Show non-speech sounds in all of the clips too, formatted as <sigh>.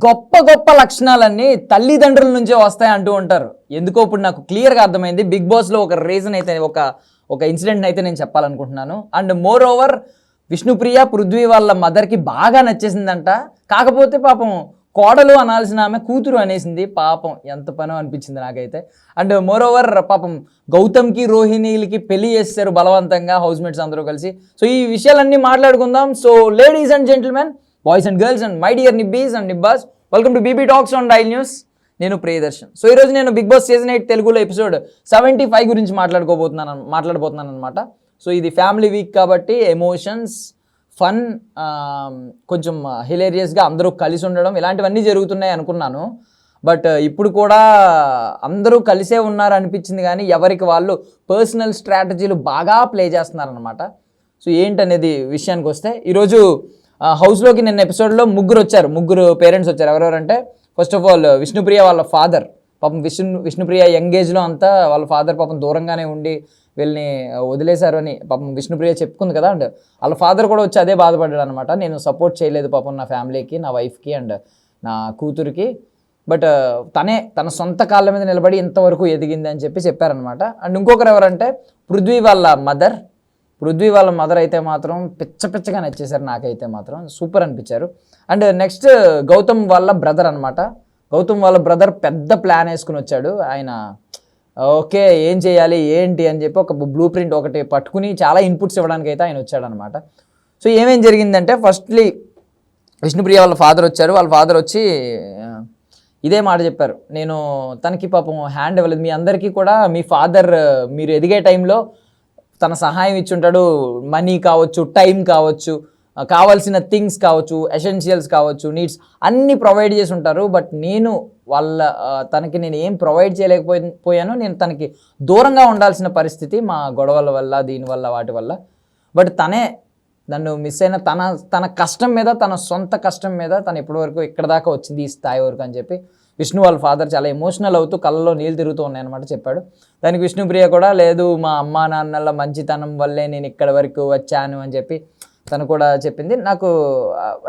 గొప్ప గొప్ప లక్షణాలన్నీ తల్లిదండ్రుల నుంచే వస్తాయి అంటూ ఉంటారు. ఎందుకో ఇప్పుడు నాకు క్లియర్గా అర్థమైంది. బిగ్ బాస్లో ఒక రీజన్ అయితే ఒక ఒక ఇన్సిడెంట్ అయితే నేను చెప్పాలనుకుంటున్నాను. And moreover Vishnupriya Prithvi వాళ్ళ మదర్కి బాగా నచ్చేసిందంట. కాకపోతే పాపం కోడలు అనాల్సిన ఆమె కూతురు అనేసింది. పాపం ఎంత పనో అనిపించింది నాకైతే. అండ్ మోర్ ఓవర్ పాపం గౌతమ్కి రోహిణీలకి పెళ్ళి చేస్తారు బలవంతంగా హౌస్ మేట్స్ అందరూ కలిసి. సో ఈ విషయాలన్నీ మాట్లాడుకుందాం. So ladies and gentlemen boys and girls and my dear nibbis and nibbas welcome to BB talks on dial news నేను ప్రియదర్శన్. సో ఈరోజు నేను బిగ్ బాస్ సీజన్ ఎయిట్ తెలుగులో ఎపిసోడ్ సెవెంటీ ఫైవ్ గురించి మాట్లాడుకోబోతున్నాను మాట్లాడబోతున్నాను అనమాట సో ఇది ఫ్యామిలీ వీక్ కాబట్టి ఎమోషన్స్ ఫన్ కొంచెం హిలేరియస్గా అందరూ కలిసి ఉండడం ఇలాంటివన్నీ జరుగుతున్నాయి అనుకున్నాను. బట్ ఇప్పుడు కూడా అందరూ కలిసే ఉన్నారు అనిపించింది కానీ ఎవరికి వాళ్ళు పర్సనల్ స్ట్రాటజీలు బాగా ప్లే చేస్తున్నారనమాట. సో ఏంటనేది విషయానికి వస్తే ఈరోజు హౌస్లోకి నిన్న ఎపిసోడ్లో ముగ్గురు వచ్చారు ముగ్గురు పేరెంట్స్ వచ్చారు. ఎవరెవరంటే ఫస్ట్ ఆఫ్ ఆల్ విష్ణుప్రియ వాళ్ళ ఫాదర్ పాపం విష్ణు విష్ణుప్రియ యంగ్ ఏజ్లో అంతా వాళ్ళ ఫాదర్ పాపం దూరంగానే ఉండి వీళ్ళని వదిలేశారు అని పాపం విష్ణుప్రియ చెప్పుకుంది కదా అండ్ వాళ్ళ ఫాదర్ కూడా వచ్చి అదే బాధపడ్డాడు అనమాట నేను సపోర్ట్ చేయలేదు పాపం నా ఫ్యామిలీకి నా వైఫ్కి అండ్ నా కూతురికి. బట్ తనే తన సొంత కాళ్ళ మీద నిలబడి ఇంతవరకు ఎదిగింది అని చెప్పి చెప్పారనమాట అండ్ ఇంకొకరు ఎవరంటే పృథ్వీ వాళ్ళ మదర్ పృథ్వీ వాళ్ళ మదర్ అయితే మాత్రం పిచ్చ పిచ్చగా నచ్చేసారు నాకైతే మాత్రం. సూపర్ అనిపించారు. అండ్ నెక్స్ట్ గౌతమ్ వాళ్ళ బ్రదర్ అనమాట గౌతమ్ వాళ్ళ బ్రదర్ పెద్ద ప్లాన్ వేసుకుని వచ్చాడు. ఆయన ఓకే ఏం చేయాలి ఏంటి అని చెప్పి ఒక బ్లూ ప్రింట్ ఒకటి పట్టుకుని చాలా ఇన్పుట్స్ ఇవ్వడానికి అయితే ఆయన వచ్చాడనమాట సో ఏమేం జరిగిందంటే ఫస్ట్లీ విష్ణుప్రియ వాళ్ళ ఫాదర్ వచ్చారు. వాళ్ళ ఫాదర్ వచ్చి ఇదే మాట చెప్పారు. నేను తనకి పాపం హ్యాండ్ ఇవ్వలేదు. మీ అందరికీ కూడా మీ ఫాదర్ మీరు ఎదిగే టైంలో తన సహాయం ఇచ్చుంటాడు. మనీ కావచ్చు టైం కావచ్చు కావాల్సిన థింగ్స్ కావచ్చు ఎసెన్షియల్స్ కావచ్చు నీడ్స్ అన్నీ ప్రొవైడ్ చేసి ఉంటారు. బట్ నేను వాళ్ళ తనకి నేను ఏం ప్రొవైడ్ చేయలేకపోయాను నేను తనకి దూరంగా ఉండాల్సిన పరిస్థితి మా గొడవల వల్ల దీనివల్ల వాటి వల్ల. బట్ తనే నన్ను మిస్ అయిన తన తన కష్టం మీద తన సొంత కష్టం మీద తను ఇప్పటివరకు ఇక్కడ దాకా వచ్చింది ఈ స్థాయి వరకు అని చెప్పి విష్ణు వాళ్ళ ఫాదర్ చాలా ఎమోషనల్ అవుతూ కళ్ళలో నీళ్ళు తిరుగుతూ ఉన్నాయన్నమాట చెప్పాడు. దానికి విష్ణుప్రియ కూడా లేదు మా అమ్మా నాన్నల మంచితనం వల్లే నేను ఇక్కడ వరకు వచ్చాను అని చెప్పి తను కూడా చెప్పింది. నాకు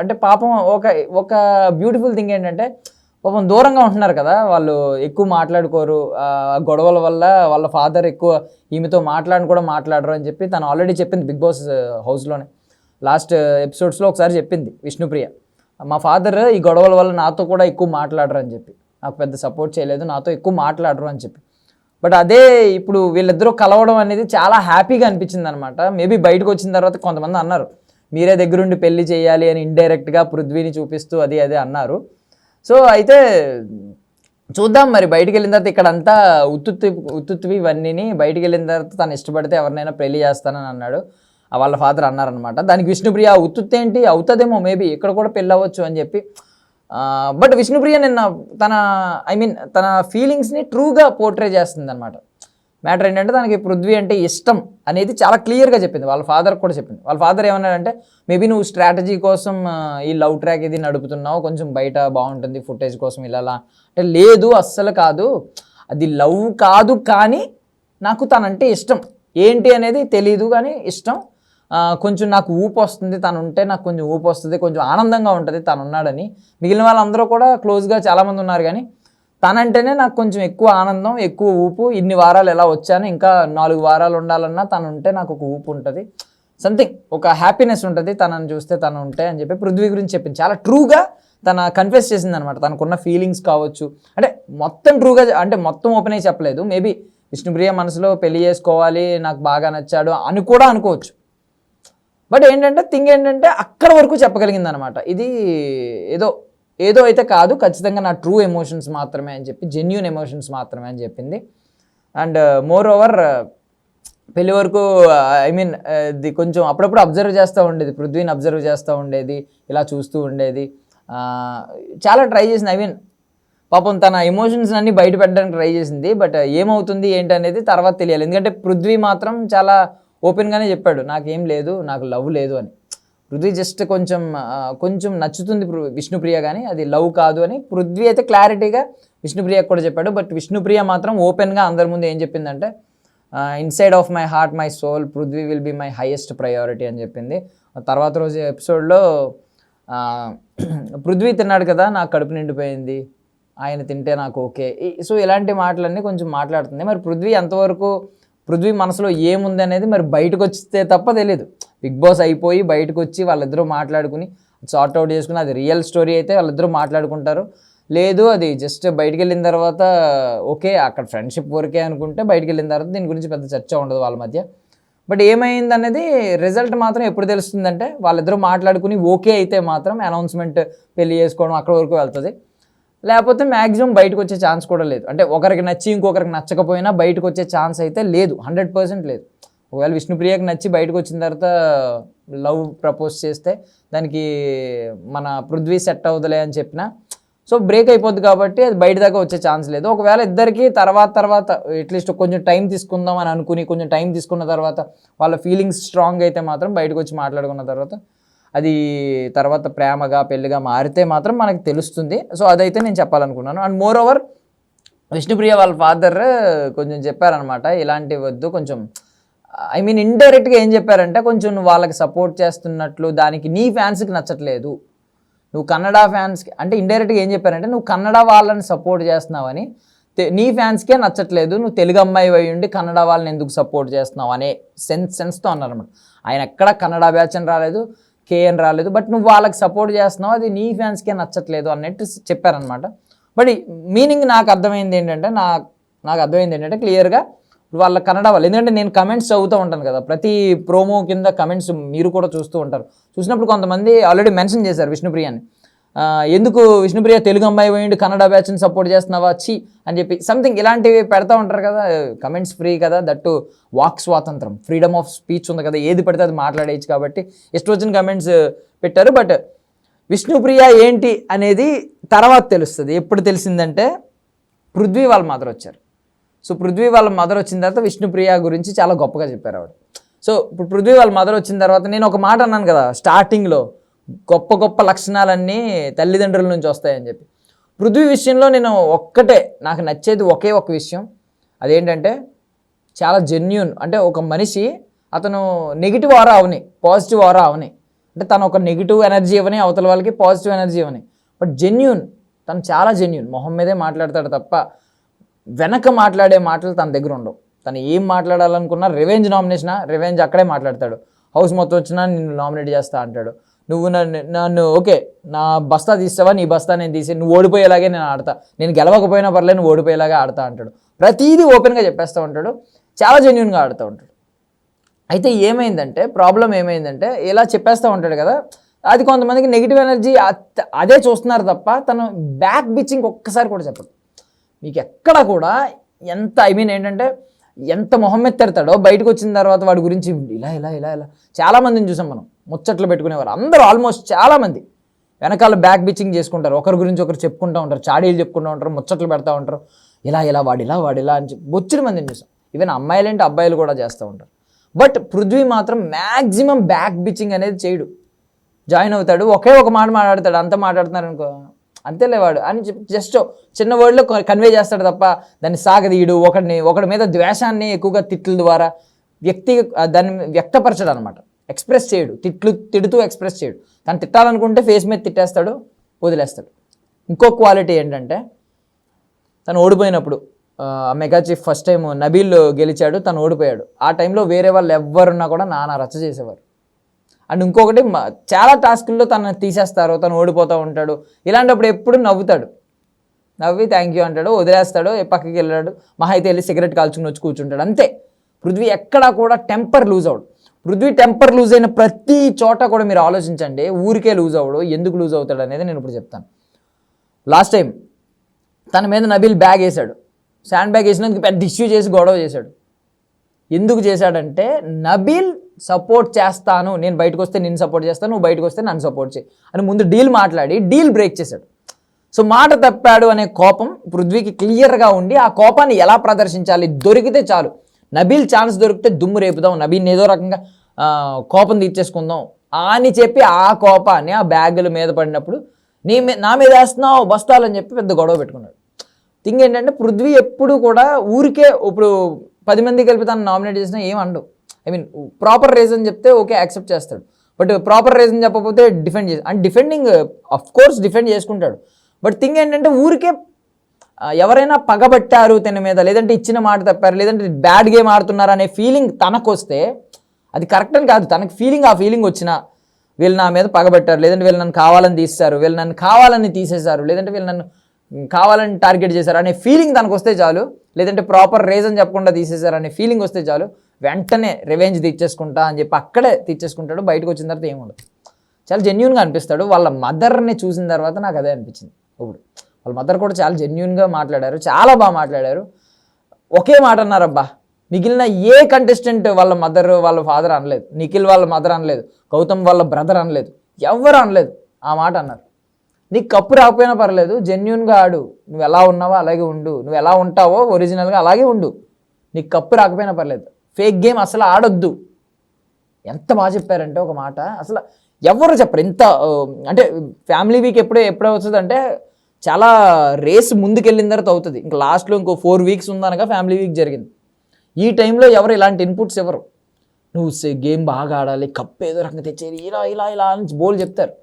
అంటే పాపం ఒక ఒక బ్యూటిఫుల్ థింగ్ ఏంటంటే పాపం దూరంగా ఉంటున్నారు కదా వాళ్ళు ఎక్కువ మాట్లాడుకోరు. ఆ గొడవల వల్ల వాళ్ళ ఫాదర్ ఎక్కువ ఈమెతో మాట్లాడిన కూడా మాట్లాడరు అని చెప్పి తను ఆల్రెడీ చెప్పింది బిగ్ బాస్ హౌస్లోనే. లాస్ట్ ఎపిసోడ్స్లో ఒకసారి చెప్పింది విష్ణుప్రియ. మా ఫాదర్ ఈ గొడవల వల్ల నాతో కూడా ఎక్కువ మాట్లాడరు అని చెప్పి. నాకు పెద్ద సపోర్ట్ చేయలేదు నాతో ఎక్కువ మాట్లాడరు అని చెప్పి. బట్ అదే ఇప్పుడు వీళ్ళిద్దరూ కలవడం అనేది చాలా హ్యాపీగా అనిపించింది అనమాట మేబీ బయటకు వచ్చిన తర్వాత కొంతమంది అన్నారు మీరే దగ్గరుండి పెళ్ళి చేయాలి అని ఇండైరెక్ట్గా పృథ్వీని చూపిస్తూ అది అదే అన్నారు. సో అయితే చూద్దాం మరి బయటికి వెళ్ళిన తర్వాత ఇక్కడ అంతా ఉత్తుత్తి ఉత్తుత్తివి ఇవన్నీ బయటికి వెళ్ళిన తర్వాత తను ఇష్టపడితే ఎవరినైనా పెళ్ళి చేస్తానని అన్నాడు. వాళ్ళ ఫాదర్ అన్నారనమాట దానికి విష్ణుప్రియ ఉత్తుత్తి ఏంటి? అవుతుందేమో మేబీ ఇక్కడ కూడా పెళ్ళి అవ్వచ్చు అని చెప్పి. బట్ విష్ణుప్రియ నిన్న తన ఐ మీన్ తన ఫీలింగ్స్ని ట్రూగా పోర్ట్రే చేస్తుంది అనమాట మ్యాటర్ ఏంటంటే తనకి పృథ్వీ అంటే ఇష్టం అనేది చాలా క్లియర్గా చెప్పింది. వాళ్ళ ఫాదర్ కూడా చెప్పింది. వాళ్ళ ఫాదర్ ఏమన్నాడంటే మేబీ నువ్వు స్ట్రాటజీ కోసం ఈ లవ్ ట్రాక్ ఇది నడుపుతున్నావు కొంచెం బయట బాగుంటుంది ఫుటేజ్ కోసం ఇలా అంటే లేదు అస్సలు కాదు. అది లవ్ కాదు కానీ నాకు తనంటే ఇష్టం. ఏంటి అనేది తెలియదు కానీ ఇష్టం. కొంచెం నాకు ఊపు వస్తుంది తను ఉంటే నాకు కొంచెం ఊపు వస్తుంది కొంచెం ఆనందంగా ఉంటుంది తను ఉన్నాడని. మిగిలిన వాళ్ళందరూ కూడా క్లోజ్గా చాలామంది ఉన్నారు కానీ తనంటేనే నాకు కొంచెం ఎక్కువ ఆనందం ఎక్కువ ఊపు. ఇన్ని వారాలు ఎలా వచ్చాను ఇంకా నాలుగు వారాలు ఉండాలన్నా తను ఉంటే నాకు ఒక ఊపు ఉంటుంది. సంథింగ్ ఒక హ్యాపీనెస్ ఉంటుంది తనని చూస్తే తను ఉంటే అని చెప్పి పృథ్వీ గురించి చెప్పింది. చాలా ట్రూగా తన కన్ఫెస్ చేసింది అనమాట తనకున్న ఫీలింగ్స్ కావచ్చు. అంటే మొత్తం ట్రూగా అంటే మొత్తం ఓపెన్ అయి చెప్పలేదు. మేబీ విష్ణుప్రియ మనసులో పెళ్ళి చేసుకోవాలి నాకు బాగా నచ్చాడు అని కూడా అనుకోవచ్చు. బట్ ఏంటంటే థింగ్ ఏంటంటే అక్కడ వరకు చెప్పగలిగింది అనమాట ఇది ఏదో ఏదో అయితే కాదు ఖచ్చితంగా నా ట్రూ ఎమోషన్స్ మాత్రమే అని చెప్పి జెన్యున్ ఎమోషన్స్ మాత్రమే అని చెప్పింది. అండ్ మోర్ ఓవర్ పెళ్ళి వరకు ఐ మీన్ ఇది కొంచెం అప్పుడప్పుడు అబ్జర్వ్ చేస్తూ ఉండేది. పృథ్వీని అబ్జర్వ్ చేస్తూ ఉండేది ఇలా చూస్తూ ఉండేది. చాలా ట్రై చేసింది. ఐ మీన్ పాపం తన ఎమోషన్స్ అన్ని బయట పెట్టడానికి ట్రై చేసింది. బట్ ఏమవుతుంది ఏంటి అనేది తర్వాత తెలియాలి. ఎందుకంటే పృథ్వీ మాత్రం చాలా ఓపెన్గానే చెప్పాడు నాకేం లేదు నాకు లవ్ లేదు అని. పృథ్వీ జస్ట్ కొంచెం కొంచెం నచ్చుతుంది విష్ణుప్రియ కానీ అది లవ్ కాదు అని. పృథ్వీ అయితే క్లారిటీగా విష్ణుప్రియకు కూడా చెప్పాడు బట్ విష్ణుప్రియ మాత్రం ఓపెన్గా అందరి ముందు ఏం చెప్పిందంటే inside of my heart my soul Prithvi will be my highest priority అని చెప్పింది. తర్వాత రోజు ఎపిసోడ్లో పృథ్వీ తిన్నాడు కదా నాకు కడుపు నిండిపోయింది ఆయన తింటే నాకు ఓకే. ఈ- సో ఇలాంటి మాటలన్నీ కొంచెం మాట్లాడుతుంది. మరి పృథ్వీ ఎంతవరకు పృథ్వీ మనసులో ఏముంది అనేది మరి బయటకు వస్తే తప్ప తెలియదు బిగ్ బాస్ అయిపోయి బయటకు వచ్చి వాళ్ళిద్దరూ మాట్లాడుకుని సార్ట్ అవుట్ చేసుకుని అది రియల్ స్టోరీ అయితే వాళ్ళిద్దరూ మాట్లాడుకుంటారు. లేదు అది జస్ట్ బయటికి వెళ్ళిన తర్వాత ఓకే అక్కడ ఫ్రెండ్షిప్ వరకే అనుకుంటే బయటికి వెళ్ళిన తర్వాత దీని గురించి పెద్ద చర్చ ఉండదు వాళ్ళ మధ్య. బట్ ఏమైంది అనేది రిజల్ట్ మాత్రం ఎప్పుడు తెలుస్తుందంటే వాళ్ళిద్దరూ మాట్లాడుకుని ఓకే అయితే మాత్రం అనౌన్స్మెంట్ పెళ్ళి చేసుకోవడం అక్కడ వరకు వెళ్తుంది. లేకపోతే మ్యాక్సిమం బయటకు వచ్చే ఛాన్స్ కూడా లేదు. అంటే ఒకరికి నచ్చి ఇంకొకరికి నచ్చకపోయినా బయటకు వచ్చే ఛాన్స్ అయితే లేదు. హండ్రెడ్ పర్సెంట్ లేదు. ఒకవేళ విష్ణుప్రియకి నచ్చి బయటకు వచ్చిన తర్వాత లవ్ ప్రపోజ్ చేస్తే దానికి మన పృథ్వీ సెట్ అవుదలే అని చెప్పిన సో బ్రేక్ అయిపోద్ది కాబట్టి అది బయట దాకా వచ్చే ఛాన్స్ లేదు. ఒకవేళ ఇద్దరికి తర్వాత తర్వాత అట్లీస్ట్ కొంచెం టైం తీసుకుందాం అని అనుకుని కొంచెం టైం తీసుకున్న తర్వాత వాళ్ళ ఫీలింగ్స్ స్ట్రాంగ్ అయితే మాత్రం బయటకు వచ్చి మాట్లాడుకున్న తర్వాత అది తర్వాత ప్రేమగా పెళ్ళిగా మారితే మాత్రం మనకు తెలుస్తుంది. సో అదైతే నేను చెప్పాలనుకున్నాను. అండ్ మోర్ ఓవర్ విష్ణుప్రియ వాళ్ళ ఫాదర్ కొంచెం చెప్పారనమాట ఇలాంటి వద్దు కొంచెం ఐ మీన్ ఇండైరెక్ట్గా ఏం చెప్పారంటే కొంచెం నువ్వు వాళ్ళకి సపోర్ట్ చేస్తున్నట్లు దానికి నీ ఫ్యాన్స్కి నచ్చట్లేదు. నువ్వు కన్నడ ఫ్యాన్స్కి అంటే ఇండైరెక్ట్గా ఏం చెప్పారంటే నువ్వు కన్నడ వాళ్ళని సపోర్ట్ చేస్తున్నావని తె- నీ ఫ్యాన్స్కే నచ్చట్లేదు నువ్వు తెలుగు అమ్మాయి అయి ఉండి కన్నడ వాళ్ళని ఎందుకు సపోర్ట్ చేస్తున్నావు? అనే సెన్స్ సెన్స్తో అన్నారన్నమాట. ఆయన ఎక్కడ కన్నడ బ్యాచ్ అని రాలేదు. కేఎన్ రాలేదు. బట్ నువ్వు వాళ్ళకి సపోర్ట్ చేస్తున్నావు. అది నీ ఫ్యాన్స్కే నచ్చట్లేదు అన్నట్టు చెప్పారనమాట బట్ మీనింగ్ నాకు అర్థమైంది ఏంటంటే నా నాకు అర్థమైంది ఏంటంటే క్లియర్గా వాళ్ళ కన్నడ వాళ్ళు ఎందుకంటే నేను కమెంట్స్ చదువుతూ ఉంటాను కదా ప్రతి ప్రోమో కింద కమెంట్స్ మీరు కూడా చూస్తూ ఉంటారు. చూసినప్పుడు కొంతమంది ఆల్రెడీ మెన్షన్ చేశారు విష్ణుప్రియాని. ఎందుకు విష్ణుప్రియ తెలుగు అమ్మాయి పోయిండు కన్నడ బ్యాచ్ని సపోర్ట్ చేస్తున్నావా? చి అని చెప్పి సంథింగ్ ఇలాంటివి పెడతా ఉంటారు కదా కమెంట్స్ ఫ్రీ కదా దట్టు వాక్ స్వాతంత్రం ఫ్రీడమ్ ఆఫ్ స్పీచ్ ఉంది కదా ఏది పడితే అది మాట్లాడేయచ్చు కాబట్టి ఇష్టం వచ్చిన కమెంట్స్ పెట్టారు. బట్ విష్ణుప్రియ ఏంటి అనేది తర్వాత తెలుస్తుంది. ఎప్పుడు తెలిసిందంటే పృథ్వీ వాళ్ళ మదర్ వచ్చారు. సో పృథ్వీ వాళ్ళ మదర్ వచ్చిన తర్వాత విష్ణుప్రియ గురించి చాలా గొప్పగా చెప్పారు ఆవిడ. సో ఇప్పుడు పృథ్వీ వాళ్ళ మదర్ వచ్చిన తర్వాత నేను ఒక మాట అన్నాను కదా స్టార్టింగ్లో గొప్ప గొప్ప లక్షణాలన్నీ తల్లిదండ్రుల నుంచి వస్తాయని చెప్పి. పృథ్వీ విషయంలో నేను ఒక్కటే నాకు నచ్చేది ఒకే ఒక విషయం. అదేంటంటే చాలా జెన్యున్ అంటే ఒక మనిషి అతను నెగిటివ్ ఆరా అవని పాజిటివ్ ఆరా అవని. అంటే తను ఒక నెగిటివ్ ఎనర్జీ ఇవ్వని అవతల వాళ్ళకి పాజిటివ్ ఎనర్జీ ఇవ్వని బట్ జెన్యున్ తను చాలా జెన్యున్ మొహం మీదే మాట్లాడతాడు తప్ప వెనక మాట్లాడే మాటలు తన దగ్గర ఉండవు. తను ఏం మాట్లాడాలనుకున్నా రివెంజ్ నామినేషన్ రివెంజ్ అక్కడే మాట్లాడతాడు. హౌస్ మొత్తం వచ్చినా నిన్ను నామినేట్ చేస్తా అంటాడు. నువ్వు నన్ను నన్ను ఓకే నా బస్తా తీస్తావా? నీ బస్తా నేను తీసి నువ్వు ఓడిపోయేలాగే నేను ఆడతా. నేను గెలవకపోయినా పర్లేదు నువ్వు ఓడిపోయేలాగా ఆడతా అంటాడు. ప్రతిదీ ఓపెన్గా చెప్పేస్తూ ఉంటాడు. చాలా జెన్యున్గా ఆడుతూ ఉంటాడు. అయితే ఏమైందంటే ప్రాబ్లం ఏమైందంటే ఇలా చెప్పేస్తూ ఉంటాడు కదా అది కొంతమందికి నెగిటివ్ ఎనర్జీ అదే చూస్తున్నారు తప్ప తను బ్యాక్ బిచ్చింగ్ ఒక్కసారి కూడా చెప్పదు మీకు ఎక్కడ కూడా ఎంత ఐ మీన్ ఏంటంటే ఎంత మొహం ఎత్తెడతాడో బయటకు వచ్చిన తర్వాత వాడి గురించి ఇలా ఇలా ఇలా ఇలా. చాలా మందిని చూసాం మనం. ముచ్చట్లు పెట్టుకునేవారు. అందరూ ఆల్మోస్ట్ చాలామంది వెనకాల బ్యాక్ బిచ్చింగ్ చేసుకుంటారు. ఒకరి గురించి ఒకరు చెప్పుకుంటూ ఉంటారు. చాడీలు చెప్పుకుంటూ ఉంటారు. ముచ్చట్లు పెడతా ఉంటారు. ఇలా ఇలా వాడిలా వాడిలా అని చెప్పి బొచ్చుడు మందిని చూసాం. ఈవెన్ అమ్మాయిలేంటి అబ్బాయిలు కూడా చేస్తూ ఉంటారు. బట్ పృథ్వీ మాత్రం మ్యాక్సిమం బ్యాక్ బిచ్చింగ్ అనేది చేయడు. జాయిన్ అవుతాడు. ఒకే ఒక మాట మాట్లాడతాడు. అంత మాట్లాడుతున్నారు అనుకో అంతేలే వాడు అని జస్ట్ చిన్న వర్డ్లో కన్వే చేస్తాడు తప్ప దాన్ని సాగదీయడు ఒకడిని ఒకడి మీద ద్వేషాన్ని ఎక్కువగా తిట్ల ద్వారా వ్యక్తి దాన్ని వ్యక్తపరచడం అనమాట ఎక్స్ప్రెస్ చేయడు. తిట్లు తిడుతూ ఎక్స్ప్రెస్ చేయడు. తను తిట్టాలనుకుంటే ఫేస్ మీద తిట్టేస్తాడు వదిలేస్తాడు. ఇంకో క్వాలిటీ ఏంటంటే తను ఓడిపోయినప్పుడు mega chief first time Nabeel గెలిచాడు తను ఓడిపోయాడు. ఆ టైంలో వేరే వాళ్ళు ఎవ్వరున్నా కూడా నానా రచ్చ చేసేవారు. అండ్ ఇంకొకటి చాలా టాస్కుల్లో తను తీసేస్తారు తను ఓడిపోతూ ఉంటాడు. ఇలాంటప్పుడు ఎప్పుడు నవ్వుతాడు. నవ్వి థ్యాంక్ యూ అంటాడు వదిలేస్తాడు పక్కకి వెళ్ళాడు మహా అయితే వెళ్ళి సిగరెట్ కాల్చుకుని వచ్చి కూర్చుంటాడు. అంతే. పృథ్వీ ఎక్కడా కూడా టెంపర్ లూజ్ అవడు పృథ్వీ టెంపర్ లూజ్ అయిన ప్రతి చోట కూడా మీరు ఆలోచించండి ఊరికే లూజ్ అవడు ఎందుకు లూజ్ అవుతాడు అనేది నేను ఇప్పుడు చెప్తాను. లాస్ట్ టైం తన మీద నబీల్ బ్యాగ్ వేశాడు. శాండ్ బ్యాగ్ వేసినందుకు పెద్ద ఇష్యూ చేసి గొడవ చేశాడు. ఎందుకు చేశాడంటే నబీల్ సపోర్ట్ చేస్తాను నేను బయటకు వస్తే నేను సపోర్ట్ చేస్తాను నువ్వు బయటకు వస్తే నన్ను సపోర్ట్ చేయి అని ముందు డీల్ మాట్లాడి డీల్ బ్రేక్ చేశాడు. సో మాట తప్పాడు అనే కోపం పృథ్వీకి క్లియర్గా ఉండి ఆ కోపాన్ని ఎలా ప్రదర్శించాలి? దొరికితే చాలు. నబీల్ ఛాన్స్ దొరికితే దుమ్ము రేపుదాం నబీల్ని ఏదో రకంగా కోపం తీర్చేసుకుందాం అని చెప్పి ఆ కోపాన్ని ఆ బ్యాగుల మీద పడినప్పుడు నీ నా మీద వేస్తున్నావు బస్తాలని చెప్పి పెద్ద గొడవ పెట్టుకున్నాడు. థింగ్ ఏంటంటే పృథ్వీ ఎప్పుడు కూడా ఊరికే ఇప్పుడు పది మంది కలిపి తను నామినేట్ చేసినా ఏం అండవు ఐ మీన్ ప్రాపర్ రీజన్ చెప్తే ఓకే యాక్సెప్ట్ చేస్తాడు. బట్ ప్రాపర్ రీజన్ చెప్పకపోతే డిఫెండ్ చేసి and defending of course defend చేసుకుంటాడు. బట్ థింగ్ ఏంటంటే ఊరికే ఎవరైనా పగబట్టారు తన మీద లేదంటే ఇచ్చిన మాట తప్పారు లేదంటే బ్యాడ్ గేమ్ ఆడుతున్నారు అనే ఫీలింగ్ తనకు వస్తే అది కరెక్ట్ అని కాదు. తనకి ఫీలింగ్ ఆ ఫీలింగ్ వచ్చినా వీళ్ళు నా మీద పగబట్టారు లేదంటే వీళ్ళు నన్ను కావాలని తీస్తారు వీళ్ళు నన్ను కావాలని తీసేశారు లేదంటే వీళ్ళు నన్ను కావాలని టార్గెట్ చేశారు అనే ఫీలింగ్ తనకు వస్తే చాలు. లేదంటే ప్రాపర్ రీజన్ చెప్పకుండా తీసేశారు అనే ఫీలింగ్ వస్తే చాలు. వెంటనే రివెంజ్ తీర్చేసుకుంటా అని చెప్పి అక్కడే తీర్చేసుకుంటాడు బయటకు వచ్చిన తర్వాత ఏముండదు చాలా జెన్యున్గా అనిపిస్తాడు. వాళ్ళ మదర్ని చూసిన తర్వాత నాకు అదే అనిపించింది. ఇప్పుడు వాళ్ళ మదర్ కూడా చాలా జెన్యున్గా మాట్లాడారు చాలా బాగా మాట్లాడారు. ఒకే మాట అన్నారబ్బా మిగిలిన ఏ కంటెస్టెంట్ వాళ్ళ మదర్ వాళ్ళ ఫాదర్ అనలేదు. నిఖిల్ వాళ్ళ మదర్ అనలేదు. గౌతమ్ వాళ్ళ బ్రదర్ అనలేదు. ఎవ్వరు అనలేదు. ఆ మాట అన్నారు. నీకు కప్పు రాకపోయినా పర్లేదు జెన్యున్గా ఆడు. నువ్వు ఎలా ఉన్నావో అలాగే ఉండు. నువ్వు ఎలా ఉంటావో ఒరిజినల్గా అలాగే ఉండు. నీకు కప్పు రాకపోయినా పర్లేదు. ఫేక్ గేమ్ అసలు ఆడొద్దు. ఎంత బాగా చెప్పారంటే ఒక మాట. అసలు ఎవరు చెప్పరు. ఇంత అంటే ఫ్యామిలీ వీక్ ఎప్పుడే ఎప్పుడే వస్తుంది అంటే చాలా రేస్ ముందుకెళ్ళిన తర్వాత అవుతుంది. ఇంకా లాస్ట్లో ఇంకో ఫోర్ వీక్స్ ఉందనగా ఫ్యామిలీ వీక్ జరిగింది. ఈ టైంలో ఎవరు ఇలాంటి ఇన్పుట్స్ ఎవరు నువ్వు గేమ్ బాగా ఆడాలి కప్ ఏదో రకంగా తెచ్చేది ఇలా ఇలా ఇలా అని బోల్ చెప్తారు.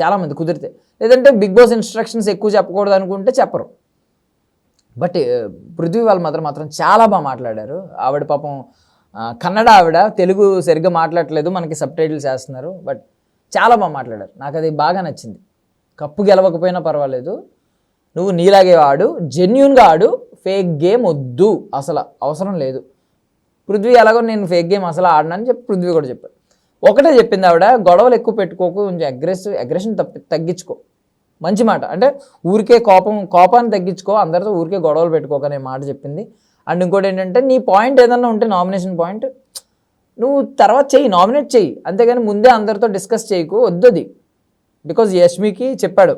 చాలామంది కుదిరితే. లేదంటే బిగ్ బాస్ ఇన్స్ట్రక్షన్స్ ఎక్కువ చెప్పకూడదు అనుకుంటే చెప్పరు. బట్ పృథ్వీ వాళ్ళ మాత్రం మాత్రం చాలా బాగా మాట్లాడారు. ఆవిడ పాపం కన్నడ ఆవిడ తెలుగు సరిగ్గా మాట్లాడట్లేదు మనకి సబ్ టైటిల్స్ వేస్తున్నారు బట్ చాలా బాగా మాట్లాడారు. నాకు అది బాగా నచ్చింది. కప్పు గెలవకపోయినా పర్వాలేదు. నువ్వు నీలాగే ఆడు జెన్యున్గా ఆడు ఫేక్ గేమ్ వద్దు అసలు అవసరం లేదు. పృథ్వీ ఎలాగో నేను ఫేక్ గేమ్ అసలు ఆడనని చెప్పి పృథ్వీ కూడా చెప్పాడు. ఒకటే చెప్పింది ఆవిడ గొడవలు ఎక్కువ పెట్టుకోకు కొంచెం అగ్రెసివ్ అగ్రెషన్ తప్పి తగ్గించుకో. మంచి మాట. అంటే ఊరికే కోపం కోపాన్ని తగ్గించుకో అందరితో ఊరికే గొడవలు పెట్టుకోకనే మాట చెప్పింది. అండ్ ఇంకోటి ఏంటంటే నీ పాయింట్ ఏదన్నా ఉంటే నామినేషన్ పాయింట్ నువ్వు తర్వాత చెయ్యి నామినేట్ చెయ్యి. అంతేగాని ముందే అందరితో డిస్కస్ చేయకు వద్దది బికాజ్ యష్మికి చెప్పాడు.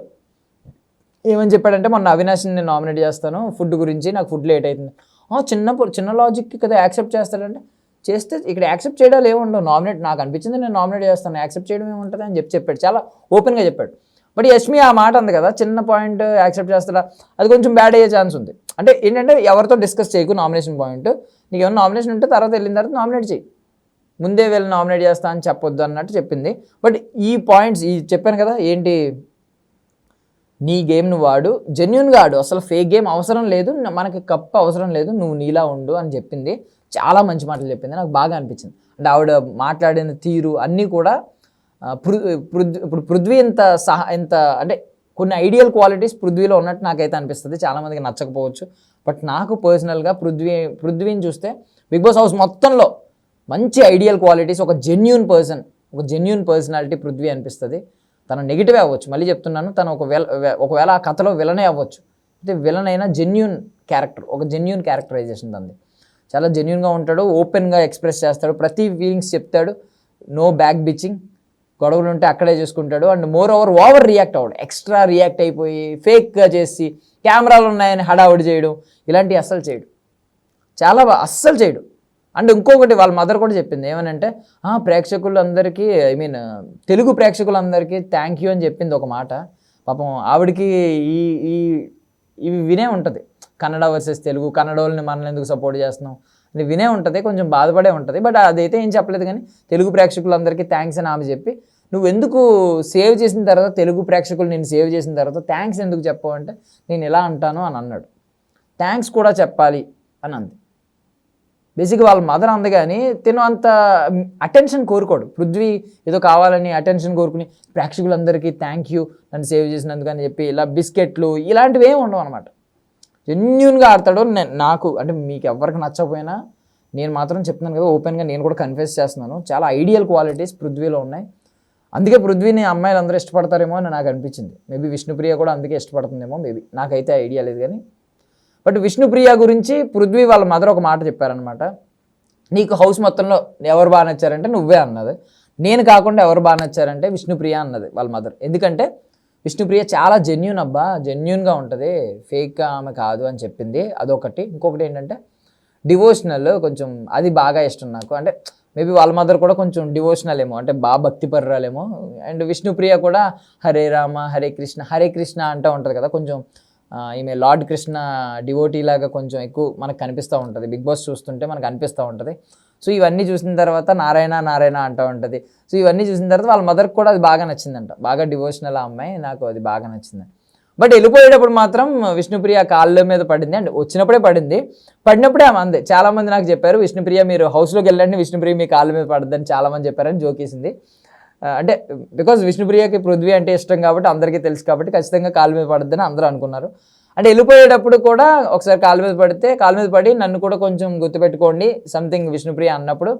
ఏమని చెప్పాడంటే మొన్న అవినాష్ని నేను నామినేట్ చేస్తాను ఫుడ్ గురించి నాకు ఫుడ్ లేట్ అవుతుంది "ఆ, చిన్న చిన్న లాజిక్కి కదా యాక్సెప్ట్ చేస్తాడంటే? చేస్తే ఇక్కడ యాక్సెప్ట్ చేయడాలు ఏముండవు నామినేట్ నాకు అనిపించింది నేను నామినేట్ చేస్తాను యాక్సెప్ట్ చేయడం ఏముంటుంది? అని చెప్పి చెప్పాడు. చాలా ఓపెన్గా చెప్పాడు. బట్ యష్మి ఆ మాట అంది కదా చిన్న పాయింట్ యాక్సెప్ట్ చేస్తాడా అది కొంచెం బ్యాడ్ అయ్యే ఛాన్స్ ఉంది. అంటే ఏంటంటే ఎవరితో డిస్కస్ చేయకు నామినేషన్ పాయింట్ నీకు ఏమైనా నామినేషన్ ఉంటే తర్వాత వెళ్ళిన తర్వాత నామినేట్ చేయి. ముందే వెళ్ళి నామినేట్ చేస్తా అని చెప్పొద్దు అన్నట్టు చెప్పింది. బట్ ఈ పాయింట్స్ ఈ చెప్పాను కదా ఏంటి? నీ గేమ్ను వాడు జెన్యున్గా ఆడు. అసలు ఫేక్ గేమ్ అవసరం లేదు మనకి కప్ అవసరం లేదు నువ్వు నీలా ఉండు అని చెప్పింది. చాలా మంచి మాటలు చెప్పింది. నాకు బాగా అనిపించింది. అంటే ఆవిడ మాట్లాడిన తీరు అన్నీ కూడా ఇప్పుడు పృథ్వీ ఇంత సహ ఇంత అంటే కొన్ని ఐడియల్ క్వాలిటీస్ పృథ్వీలో ఉన్నట్టు నాకైతే అనిపిస్తుంది. చాలామందికి నచ్చకపోవచ్చు. బట్ నాకు పర్సనల్గా పృథ్వీ పృథ్వీని చూస్తే బిగ్ బాస్ హౌస్ మొత్తంలో మంచి ఐడియల్ క్వాలిటీస్ ఒక జెన్యున్ పర్సన్ ఒక జెన్యున్ పర్సనాలిటీ పృథ్వీ అనిపిస్తుంది. తను నెగిటివే అవ్వచ్చు. మళ్ళీ చెప్తున్నాను తను ఒక ఒకవేళ ఆ కథలో విలనే అవ్వచ్చు. అంటే విలన్ అయినా జెన్యున్ క్యారెక్టర్ ఒక జెన్యున్ క్యారెక్టరైజేషన్ తంది చాలా జెన్యున్గా ఉంటాడు ఓపెన్గా ఎక్స్ప్రెస్ చేస్తాడు ప్రతి ఫీలింగ్స్ చెప్తాడు. నో బ్యాక్ బిచ్చింగ్ గొడవలు ఉంటే అక్కడే చేసుకుంటాడు. And moreover overreact అవ్వడు. ఎక్స్ట్రా రియాక్ట్ అయిపోయి ఫేక్గా చేసి కెమెరాలు ఉన్నాయని హడావుడి చేయడం ఇలాంటివి అస్సలు చేయడు. చాలా అస్సలు చేయడు. అండ్ ఇంకొకటి వాళ్ళ మదర్ కూడా చెప్పింది. ఏమనంటే ప్రేక్షకులందరికీ ఐ మీన్ తెలుగు ప్రేక్షకులందరికీ థ్యాంక్ యూ అని చెప్పింది ఒక మాట. పాపం ఆవిడకి ఈ ఈ ఇవి వినే ఉంటుంది. కన్నడ వర్సెస్ తెలుగు కన్నడ వాళ్ళని మనల్ని ఎందుకు సపోర్ట్ చేస్తున్నాం అని వినే ఉంటుంది కొంచెం బాధపడే ఉంటుంది. బట్ అదైతే ఏం చెప్పలేదు కానీ తెలుగు ప్రేక్షకులందరికీ థ్యాంక్స్ అని ఆమె చెప్పి నువ్వు ఎందుకు సేవ్ చేసిన తర్వాత తెలుగు ప్రేక్షకులు నేను సేవ్ చేసిన తర్వాత థ్యాంక్స్ ఎందుకు చెప్పవు అంటే నేను ఇలా అంటాను అని అన్నాడు. థ్యాంక్స్ కూడా చెప్పాలి అని అంది. బేసిక్గా వాళ్ళ మదర్ అంది కానీ తిను అంత అటెన్షన్ కోరుకోడు. పృథ్వీ ఏదో కావాలని అటెన్షన్ కోరుకుని ప్రేక్షకులందరికీ థ్యాంక్ యూ నన్ను సేవ్ చేసినందుకు అని చెప్పి ఇలా బిస్కెట్లు ఇలాంటివి ఏమి ఉండవు అనమాట జెన్యున్గా ఆడతాడు నాకు అంటే మీకు ఎవరికి నచ్చకపోయినా నేను మాత్రం చెప్తున్నాను కదా ఓపెన్గా నేను కూడా కన్ఫ్యూస్ చేస్తున్నాను. చాలా ఐడియల్ క్వాలిటీస్ పృథ్వీలో ఉన్నాయి. అందుకే పృథ్వీని అమ్మాయిలు అందరూ ఇష్టపడతారేమో అని నాకు అనిపించింది. మేబీ విష్ణుప్రియ కూడా అందుకే ఇష్టపడుతుందేమో మేబీ నాకైతే ఐడియా లేదు కానీ. బట్ విష్ణుప్రియ గురించి పృథ్వీ వాళ్ళ మదర్ ఒక మాట చెప్పారనమాట నీకు హౌస్ మొత్తంలో ఎవరు బాగా నచ్చారంటే నువ్వే అన్నది. నేను కాకుండా ఎవరు బాగా నచ్చారంటే విష్ణుప్రియ అన్నది వాళ్ళ మదర్ ఎందుకంటే విష్ణుప్రియ చాలా జెన్యున్ అబ్బా. జెన్యున్గా ఉంటుంది. ఫేక్ ఆమె కాదు అని చెప్పింది. అదొకటి. ఇంకొకటి ఏంటంటే డివోషనల్ కొంచెం అది బాగా ఇష్టం నాకు. అంటే మేబీ వాళ్ళ మదర్ కూడా కొంచెం డివోషనల్ ఏమో. అంటే బాగా భక్తిపరురాలేమో. అండ్ విష్ణుప్రియ కూడా హరే రామ హరే కృష్ణ హరే కృష్ణ అంటూ ఉంటుంది కదా. కొంచెం ఈమె లార్డ్ కృష్ణ డివోటీ లాగా కొంచెం ఎక్కువ మనకు కనిపిస్తూ ఉంటుంది. బిగ్ బాస్ చూస్తుంటే మనకు అనిపిస్తూ ఉంటుంది. సో ఇవన్నీ చూసిన తర్వాత నారాయణ నారాయణ అంటూ ఉంటుంది. సో ఇవన్నీ చూసిన తర్వాత వాళ్ళ మదర్కి కూడా అది బాగా నచ్చిందంట. బాగా డివోషనల్ ఆ అమ్మాయి నాకు అది బాగా నచ్చింది. బట్ వెళ్ళిపోయేటప్పుడు మాత్రం విష్ణుప్రియ కాళ్ళ మీద పడింది. అండ్ వచ్చినప్పుడే పడింది. పడినప్పుడే ఆమె అంది. చాలా మంది నాకు చెప్పారు విష్ణుప్రియ మీరు హౌస్లోకి వెళ్ళండి. విష్ణుప్రియ మీ కాళ్ళ మీద పడద్దని చాలామంది చెప్పారని జోకేసింది అంటే బికాజ్ విష్ణుప్రియకి పృథ్వీ అంటే ఇష్టం కాబట్టి అందరికీ తెలుసు కాబట్టి ఖచ్చితంగా కాలు మీద పడద్దని అందరూ అనుకున్నారు. అంటే వెళ్ళిపోయేటప్పుడు కూడా ఒకసారి కాలు మీద పడితే కాలు మీద పడి నన్ను కూడా కొంచెం గుర్తుపెట్టుకోండి సంథింగ్ విష్ణుప్రియ అన్నప్పుడు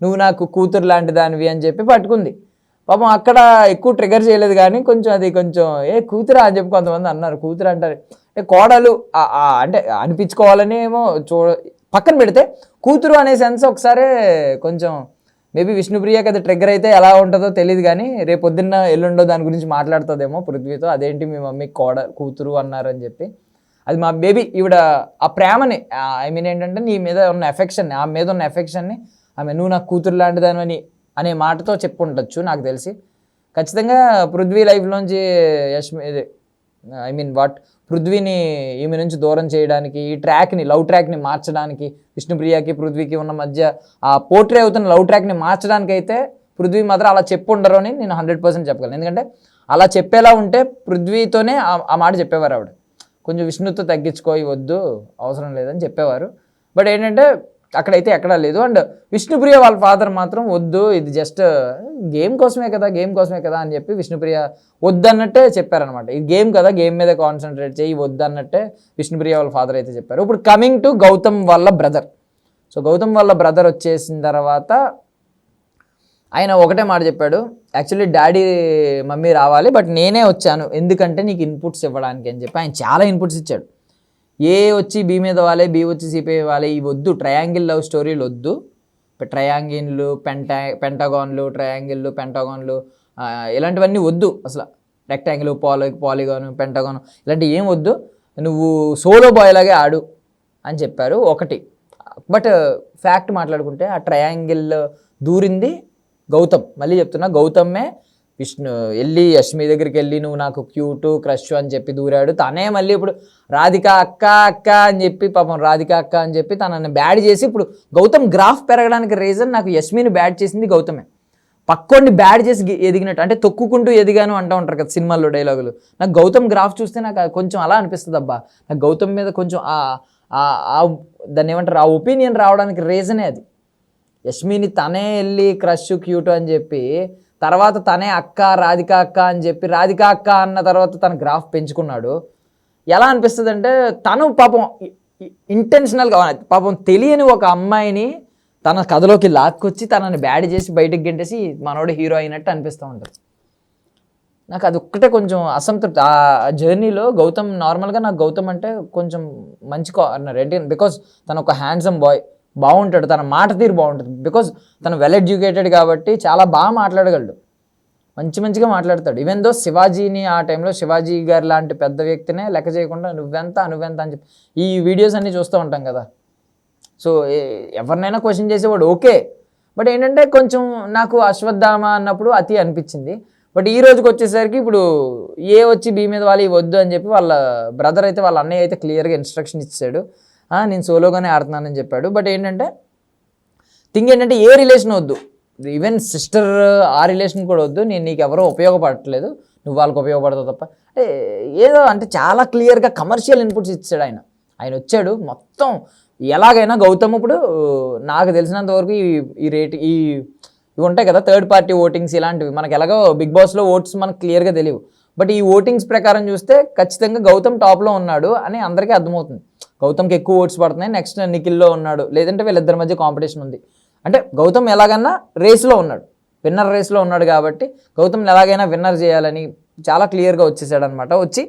నువ్వు నాకు కూతురు లాంటి దానివి అని చెప్పి పట్టుకుంది. పాపం అక్కడ ఎక్కువ ట్రిగర్ చేయలేదు కానీ కొంచెం అది కొంచెం ఏ కూతురా అని చెప్పి కొంతమంది అన్నారు. కూతురు అంటారు. అంటే కోడలు అంటే అనిపించుకోవాలని ఏమో చూ పక్కన పెడితే కూతురు అనే సెన్స్ ఒకసారి కొంచెం మేబీ విష్ణుప్రియకి అది ట్రిగ్గర్ అయితే ఎలా ఉంటుందో తెలియదు కానీ రేపు పొద్దున్న ఎల్లుండో దాని గురించి మాట్లాడుతుందేమో పృథ్వీతో. అదేంటి మీ మమ్మీ కోడ కూతురు అన్నారని చెప్పి. అది మా బేబీ ఈవిడ ఆ ప్రేమని ఐ మీన్ ఏంటంటే నీ మీద ఉన్న ఎఫెక్షన్ ఆ మీద ఉన్న ఎఫెక్షన్ని ఆమె నువ్వు నాకు కూతురు లాంటిదానని అనే మాటతో చెప్పుండొచ్చు నాకు తెలిసి. ఖచ్చితంగా పృథ్వీ లైఫ్లోంచి యష్మి ఐ మీన్ వాట్ పృథ్వీని ఈమె నుంచి దూరం చేయడానికి ఈ ట్రాక్ని లవ్ ట్రాక్ని మార్చడానికి విష్ణుప్రియకి పృథ్వీకి ఉన్న మధ్య ఆ పోర్ట్రే అవుతున్న లవ్ ట్రాక్ని మార్చడానికి అయితే పృథ్వీ మాత్రం అలా చెప్పుండరు అని నేను హండ్రెడ్ పర్సెంట్ చెప్పగలను. ఎందుకంటే అలా చెప్పేలా ఉంటే పృథ్వీతోనే ఆ- మాట చెప్పేవారు ఆవిడ. కొంచెం విష్ణుతో తగ్గించుకోవద్దు వద్దు అవసరం లేదని చెప్పేవారు. బట్ ఏంటంటే అక్కడైతే ఎక్కడా లేదు. అండ్ విష్ణుప్రియ వాళ్ళ ఫాదర్ మాత్రం వద్దు ఇది జస్ట్ గేమ్ కోసమే కదా గేమ్ కోసమే కదా అని చెప్పి విష్ణుప్రియ వద్దన్నట్టే చెప్పారనమాట ఇది గేమ్ కదా గేమ్ మీద కాన్సన్ట్రేట్ చేయి వద్దన్నట్టే విష్ణుప్రియ వాళ్ళ ఫాదర్ అయితే చెప్పారు. ఇప్పుడు కమింగ్ టు గౌతమ్ వాళ్ళ బ్రదర్. సో గౌతమ్ వాళ్ళ బ్రదర్ వచ్చేసిన తర్వాత ఆయన ఒకటే మాట చెప్పాడు యాక్చువల్లీ డాడీ మమ్మీ రావాలి బట్ నేనే వచ్చాను ఎందుకంటే నీకు ఇన్పుట్స్ ఇవ్వడానికి అని చెప్పి ఆయన చాలా ఇన్పుట్స్ ఇచ్చాడు. ఏ వచ్చి బి మీద వాలే బి వచ్చి సిపి వాళ్ళే ఇవి వద్దు. ట్రయాంగిల్ లవ్ స్టోరీలు వద్దు. ట్రయాంగిన్లు పెంటా పెంటగాన్లు ట్రయాంగిల్లు పెంటగాన్లు ఇలాంటివన్నీ వద్దు. అసలు రెక్టాంగిల్ పాలి పాలిగాను పెంటగాను ఇలాంటివి ఏం వద్దు. నువ్వు సోలో బాయ్ లాగే ఆడు అని చెప్పారు ఒకటి. బట్ ఫ్యాక్ట్ మాట్లాడుకుంటే ఆ ట్రయాంగిల్ దూరింది గౌతమ్. మళ్ళీ చెప్తున్నా గౌతమ్మే విష్ణు వెళ్ళి యష్మి దగ్గరికి వెళ్ళి నువ్వు నాకు క్యూటు క్రష్ అని చెప్పి దూరాడు. తనే మళ్ళీ ఇప్పుడు రాధిక అక్క అక్క అని చెప్పి పాపం రాధిక అక్క అని చెప్పి తనని బ్యాడ్ చేసి ఇప్పుడు గౌతమ్ గ్రాఫ్ పెరగడానికి రీజన్ నాకు యష్మిని బ్యాడ్ చేసింది గౌతమే. పక్కోడిని బ్యాడ్ చేసి ఎదిగినట్టు అంటే తొక్కుకుంటూ ఎదిగాను అంటూ ఉంటారు కదా సినిమాల్లో డైలాగులు నాకు గౌతమ్ గ్రాఫ్ చూస్తే నాకు అది కొంచెం అలా అనిపిస్తుంది అబ్బా. నాకు గౌతమ్ మీద కొంచెం ఆ దాన్ని ఏమంటారు? ఆ ఒపీనియన్ రావడానికి రీజనే అది. యష్మిని తనే వెళ్ళి క్రష్ క్యూట్ అని చెప్పి తర్వాత తనే అక్క రాధిక అక్క అని చెప్పి రాధిక అక్క అన్న తర్వాత తన గ్రాఫ్ పెంచుకున్నాడు. ఎలా అనిపిస్తుంది అంటే తను పాపం ఇంటెన్షనల్గా పాపం తెలియని ఒక అమ్మాయిని తన కథలోకి లాక్కొచ్చి తనని బ్యాడ్ చేసి బయటకు గెంటేసి మనోడు హీరో అయినట్టు అనిపిస్తూ ఉంటుంది. నాకు అది ఒక్కటే కొంచెం అసంతృప్తి. ఆ జర్నీలో గౌతమ్ నార్మల్గా నాకు గౌతమ్ అంటే కొంచెం మంచి అన్నారు బికాస్ తను ఒక హ్యాండ్సమ్ బాయ్ బాగుంటాడు తన మాట తీరు బాగుంటుంది. బికాస్ తను వెల్ ఎడ్యుకేటెడ్ కాబట్టి చాలా బాగా మాట్లాడగలడు. మంచి మంచిగా మాట్లాడతాడు. ఈవెన్ దో శివాజీని ఆ టైంలో శివాజీ గారు లాంటి పెద్ద వ్యక్తినే లెక్క చేయకుండా నువ్వెంత నువ్వెంత అని చెప్పి ఈ వీడియోస్ అన్నీ చూస్తూ ఉంటాం కదా. సో ఎవరినైనా క్వశ్చన్ చేసేవాడు ఓకే బట్ ఏంటంటే కొంచెం నాకు అశ్వత్థామ అన్నప్పుడు అతి అనిపించింది. బట్ ఈ రోజుకి వచ్చేసరికి ఇప్పుడు ఏ వచ్చి బీ మీద వాళ్ళు వద్దు అని చెప్పి వాళ్ళ బ్రదర్ అయితే వాళ్ళ అన్నయ్య అయితే క్లియర్గా ఇన్స్ట్రక్షన్ ఇచ్చాడు. నేను సోలోగానే ఆడుతున్నానని చెప్పాడు. బట్ ఏంటంటే థింగ్ ఏంటంటే ఏ రిలేషన్ వద్దు. ఈవెన్ సిస్టర్ ఆ రిలేషన్ కూడా వద్దు. నేను నీకు ఎవరో ఉపయోగపడట్లేదు. నువ్వు వాళ్ళకి ఉపయోగపడతావు తప్ప. అంటే ఏదో అంటే చాలా క్లియర్గా కమర్షియల్ ఇన్పుట్స్ ఇచ్చాడు ఆయన. ఆయన వచ్చాడు మొత్తం ఎలాగైనా గౌతమ్ ఇప్పుడు నాకు తెలిసినంత వరకు ఈ ఈ రేట్ ఈ ఇవి ఉంటాయి కదా థర్డ్ పార్టీ ఓటింగ్స్ ఇలాంటివి. మనకి ఎలాగో బిగ్ బాస్లో ఓట్స్ మనకు క్లియర్గా తెలియవు. బట్ ఈ ఓటింగ్స్ ప్రకారం చూస్తే ఖచ్చితంగా గౌతమ్ టాప్లో ఉన్నాడు అని అందరికీ అర్థమవుతుంది. గౌతమ్కి ఎక్కువ ఓట్స్ పడుతున్నాయి. నెక్స్ట్ నిఖిల్లో ఉన్నాడు. లేదంటే వీళ్ళిద్దరి మధ్య కాంపిటీషన్ ఉంది. అంటే గౌతమ్ ఎలాగన్నా రేస్లో ఉన్నాడు. విన్నర్ రేస్లో ఉన్నాడు కాబట్టి గౌతమ్ని ఎలాగైనా విన్నర్ చేయాలని చాలా క్లియర్గా వచ్చేసాడు అనమాట వచ్చి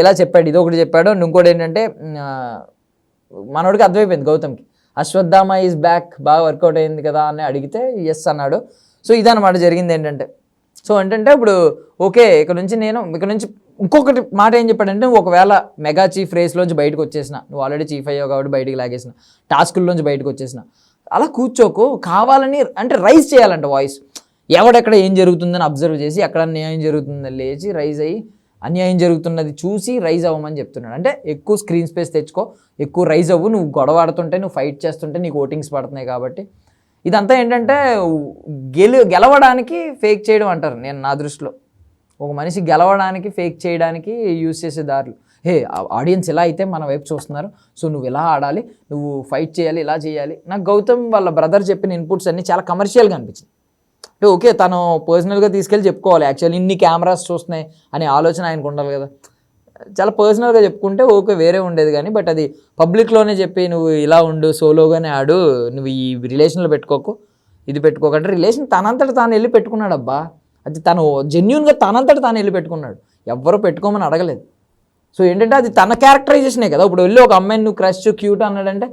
ఎలా ఇలా చెప్పాడు ఇది ఒకటి చెప్పాడు. ఇంకోటి ఏంటంటే మనోడికి అర్థమైపోయింది గౌతమ్కి. అశ్వత్థామ ఈజ్ బ్యాక్ బాగా వర్కౌట్ అయింది కదా అని అడిగితే ఎస్ అన్నాడు. సో ఇదన్నమాట జరిగింది ఏంటంటే సో ఏంటంటే ఇప్పుడు ఓకే ఇక్కడ నుంచి నేను ఇక్కడ నుంచి ఇంకొకటి మాట ఏం చెప్పాడంటే ఒకవేళ మెగా చీఫ్ రేస్లోంచి బయటకు వచ్చేసిన నువ్వు ఆల్రెడీ చీఫ్ అయ్యావు కాబట్టి బయటికి లాగేసిన టాస్కుల్లోంచి బయటకు వచ్చేసిన అలా కూర్చోకు కావాలని అంటే రైజ్ చేయాలంట వాయిస్ ఎవడెక్కడ ఏం జరుగుతుందని అబ్జర్వ్ చేసి ఎక్కడ అన్యాయం జరుగుతుందని లేచి రైజ్ అయ్యి అన్యాయం జరుగుతున్నది చూసి రైజ్ అవ్వమని చెప్తున్నాడు. అంటే ఎక్కువ స్క్రీన్ స్పేస్ తెచ్చుకో ఎక్కువ రైజ్ అవ్వు నువ్వు గొడవ ఆడుతుంటే నువ్వు ఫైట్ చేస్తుంటే నీకు ఓటింగ్స్ పడుతున్నాయి కాబట్టి ఇదంతా ఏంటంటే గెలు గెలవడానికి ఫేక్ చేయడం అంటారు నేను నా దృష్టిలో. ఒక మనిషి గెలవడానికి ఫేక్ చేయడానికి యూజ్ చేసే దారులు. హే ఆడియన్స్ ఇలా అయితే మన వైపు చూస్తున్నారు. సో నువ్వు ఇలా ఆడాలి నువ్వు ఫైట్ చేయాలి ఇలా చేయాలి. నాకు గౌతమ్ వాళ్ళ బ్రదర్ చెప్పిన ఇన్పుట్స్ అన్నీ చాలా కమర్షియల్గా అనిపించింది. అంటే ఓకే తను పర్సనల్గా తీసుకెళ్ళి చెప్పుకోవాలి. యాక్చువల్లీ ఇన్ని కెమెరాస్ చూస్తున్నాయి అనే ఆలోచన ఆయనకు ఉండాలి కదా. చాలా పర్సనల్గా చెప్పుకుంటే ఓకే వేరే ఉండేది కానీ బట్ అది పబ్లిక్లోనే చెప్పి నువ్వు ఇలా ఉండు సోలోగానే ఆడు నువ్వు ఈ రిలేషన్లో పెట్టుకోకు ఇది పెట్టుకోకంటే రిలేషన్ తనంతట తాను వెళ్ళి పెట్టుకున్నాడు అబ్బా అది తను జెన్యున్గా తనంతట తాను వెళ్ళి పెట్టుకున్నాడు. ఎవ్వరూ పెట్టుకోమని అడగలేదు. సో ఏంటంటే అది తన క్యారెక్టరైజేషనే కదా. ఇప్పుడు వెళ్ళి ఒక అమ్మాయిని నువ్వు క్రష్ క్యూట్ అన్నాడంటే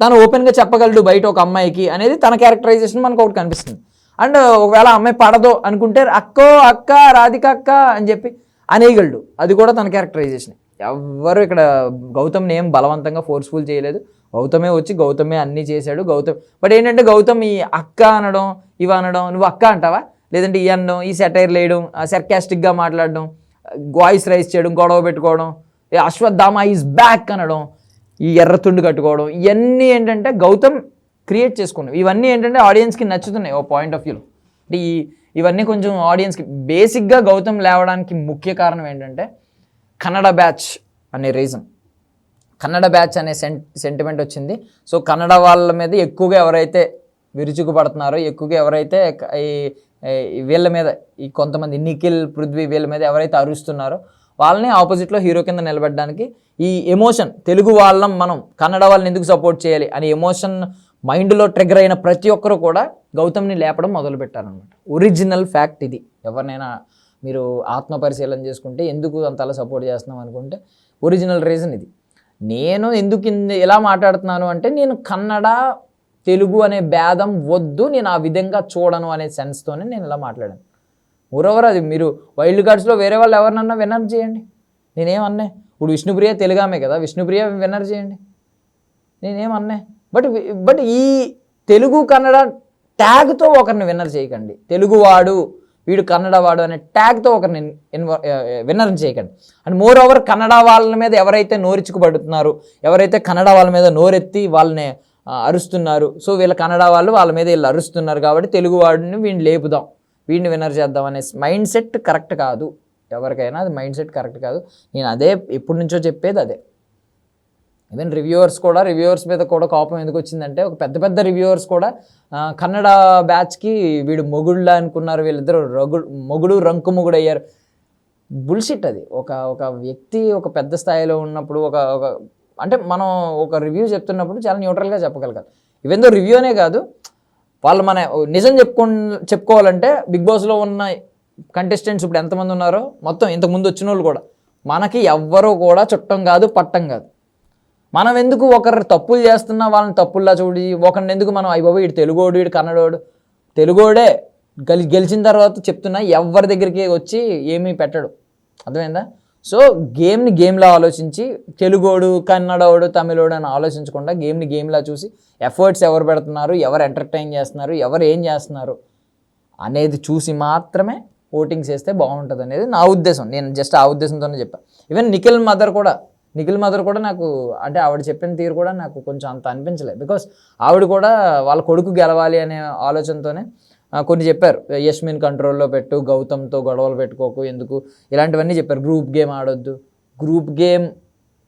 తను ఓపెన్గా చెప్పగలడు బయట ఒక అమ్మాయికి అనేది తన క్యారెక్టరైజేషన్ మనకు ఒకటి కనిపిస్తుంది. అండ్ ఒకవేళ అమ్మాయి పడదో అనుకుంటే అక్కో అక్క రాధిక అక్క అని చెప్పి అనేయగలడు అది కూడా తన క్యారెక్టరైజేషన్ ఎవ్వరు ఇక్కడ గౌతమ్ని ఏం బలవంతంగా ఫోర్స్ఫుల్ చేయలేదు. గౌతమే వచ్చి గౌతమే అన్నీ చేశాడు. గౌతమ్ బట్ ఏంటంటే గౌతమ్ ఈ అక్క అనడం ఇవి అనడం నువ్వు అక్క అంటావా? లేదంటే ఈ అనడం ఈ సెటైర్ లేయడం సర్కాస్టిక్గా మాట్లాడడం వాయిస్ రైస్ చేయడం గొడవ పెట్టుకోవడం అశ్వత్థామ ఈజ్ బ్యాక్ అనడం ఈ ఎర్రతుండు కట్టుకోవడం ఇవన్నీ ఏంటంటే గౌతమ్ క్రియేట్ చేసుకున్నాం ఇవన్నీ ఏంటంటే ఆడియన్స్కి నచ్చుతున్నాయి ఓ పాయింట్ ఆఫ్ వ్యూలో అంటే ఈ ఇవన్నీ కొంచెం ఆడియన్స్కి బేసిక్గా గౌతమ్ లేవడానికి ముఖ్య కారణం ఏంటంటే కన్నడ బ్యాచ్ అనే రీజన్ కన్నడ బ్యాచ్ అనే సెంట్ సెంటిమెంట్ వచ్చింది. సో కన్నడ వాళ్ళ మీద ఎక్కువగా ఎవరైతే విరుచుకు పడుతున్నారో ఎక్కువగా ఎవరైతే ఈ ఈ వీళ్ళ మీద ఈ కొంతమంది నిఖిల్ పృథ్వీ వీళ్ళ మీద ఎవరైతే అరుస్తున్నారో వాళ్ళని ఆపోజిట్లో హీరో కింద నిలబెట్టడానికి ఈ ఎమోషన్ తెలుగు వాళ్ళం మనం కన్నడ వాళ్ళని ఎందుకు సపోర్ట్ చేయాలి అనే ఎమోషన్ మైండ్లో ట్రిగర్ అయిన ప్రతి ఒక్కరు కూడా గౌతమ్ని లేపడం మొదలుపెట్టారనమాట ఒరిజినల్ ఫ్యాక్ట్ ఇది. ఎవరినైనా మీరు ఆత్మ పరిశీలన చేసుకుంటే ఎందుకు అంత అలా సపోర్ట్ చేస్తున్నాం అనుకుంటే ఒరిజినల్ రీజన్ ఇది. నేను ఎందుకు ఎలా మాట్లాడుతున్నాను అంటే నేను కన్నడ తెలుగు అనే భేదం వద్దు నేను ఆ విధంగా చూడను అనే సెన్స్తోనే నేను ఇలా మాట్లాడాను. ఊరవర్ అది మీరు వైల్డ్ కార్డ్స్లో వేరే వాళ్ళు ఎవరినన్నా విన్నర్ చేయండి. నేనేమన్నా? ఇప్పుడు విష్ణుప్రియ తెలుగామే కదా విష్ణుప్రియ విన్నర్ చేయండి. నేనేమన్నా? బట్ బట్ ఈ తెలుగు కన్నడ ట్యాగ్తో ఒకరిని విన్నర్ చేయకండి. తెలుగువాడు వీడు కన్నడ వాడు అనే ట్యాగ్తో ఒకరిని ఇన్వ విన్నర్ చేయకండి. అండ్ మోర్ ఓవర్ కన్నడ వాళ్ళ మీద ఎవరైతే నోరిచుకుపడుతున్నారు ఎవరైతే కన్నడ వాళ్ళ మీద నోరెత్తి వాళ్ళని అరుస్తున్నారు సో వీళ్ళ కన్నడ వాళ్ళు వాళ్ళ మీద వీళ్ళు అరుస్తున్నారు కాబట్టి తెలుగువాడిని వీడిని లేపుదాం వీడిని విన్నర్ చేద్దాం అనే మైండ్ సెట్ కరెక్ట్ కాదు. ఎవరికైనా అది మైండ్ సెట్ కరెక్ట్ కాదు. నేను అదే ఎప్పటి నుంచో చెప్పేది అదే. ఈవెన్ రివ్యూవర్స్ కూడా రివ్యూవర్స్ మీద కూడా కోపం ఎందుకు వచ్చిందంటే ఒక పెద్ద పెద్ద రివ్యూవర్స్ కూడా కన్నడ బ్యాచ్కి వీడు మొగుళ్ళ అనుకున్నారు వీళ్ళిద్దరు రగు మొగుడు రంకు మొగుడు అయ్యారు బుల్షిట్ అది. ఒక ఒక వ్యక్తి ఒక పెద్ద స్థాయిలో ఉన్నప్పుడు ఒక ఒక అంటే మనం ఒక రివ్యూ చెప్తున్నప్పుడు చాలా న్యూట్రల్గా చెప్పగలగాలి. ఇవెందో రివ్యూ రివ్యూనే కాదు వాళ్ళు మన నిజం చెప్పుకో చెప్పుకోవాలంటే బిగ్ బాస్లో ఉన్న కంటెస్టెంట్స్ ఇప్పుడు ఎంతమంది ఉన్నారో మొత్తం ఇంతకుముందు వచ్చిన వాళ్ళు కూడా. మనకి ఎవ్వరూ కూడా చుట్టం కాదు పట్టం కాదు. మనం ఎందుకు ఒకరు తప్పులు చేస్తున్నా వాళ్ళని తప్పుల్లా చూడి ఒకరిని ఎందుకు మనం అయ్యి బాబు వీడు తెలుగోడు వీడు కన్నడోడు. తెలుగోడే గెలి గెలిచిన తర్వాత చెప్తున్నా ఎవరి దగ్గరికి వచ్చి ఏమీ పెట్టడు. అర్థమైందా? సో గేమ్ని గేమ్లా ఆలోచించి తెలుగోడు కన్నడోడు తమిళోడు అని ఆలోచించకుండా గేమ్ని గేమ్లా చూసి ఎఫర్ట్స్ ఎవరు పెడుతున్నారు ఎవరు ఎంటర్టైన్ చేస్తున్నారు ఎవరు ఏం చేస్తున్నారు అనేది చూసి మాత్రమే ఓటింగ్ చేస్తే బాగుంటుంది అనేది నా ఉద్దేశం. నేను జస్ట్ ఆ ఉద్దేశంతోనే చెప్పాను ఈవెన్ నిఖిల్ మదర్ కూడా నిఖిల్ మదర్ కూడా నాకు అంటే ఆవిడ చెప్పిన తీరు కూడా నాకు కొంచెం అంత అనిపించలేదు. బికాస్ ఆవిడ కూడా వాళ్ళ కొడుకు గెలవాలి అనే ఆలోచనతోనే కొన్ని చెప్పారు. యష్మిన్ కంట్రోల్లో పెట్టు గౌతమ్తో గొడవలు పెట్టుకోకు ఎందుకు? ఇలాంటివన్నీ చెప్పారు. గ్రూప్ గేమ్ ఆడొద్దు. గ్రూప్ గేమ్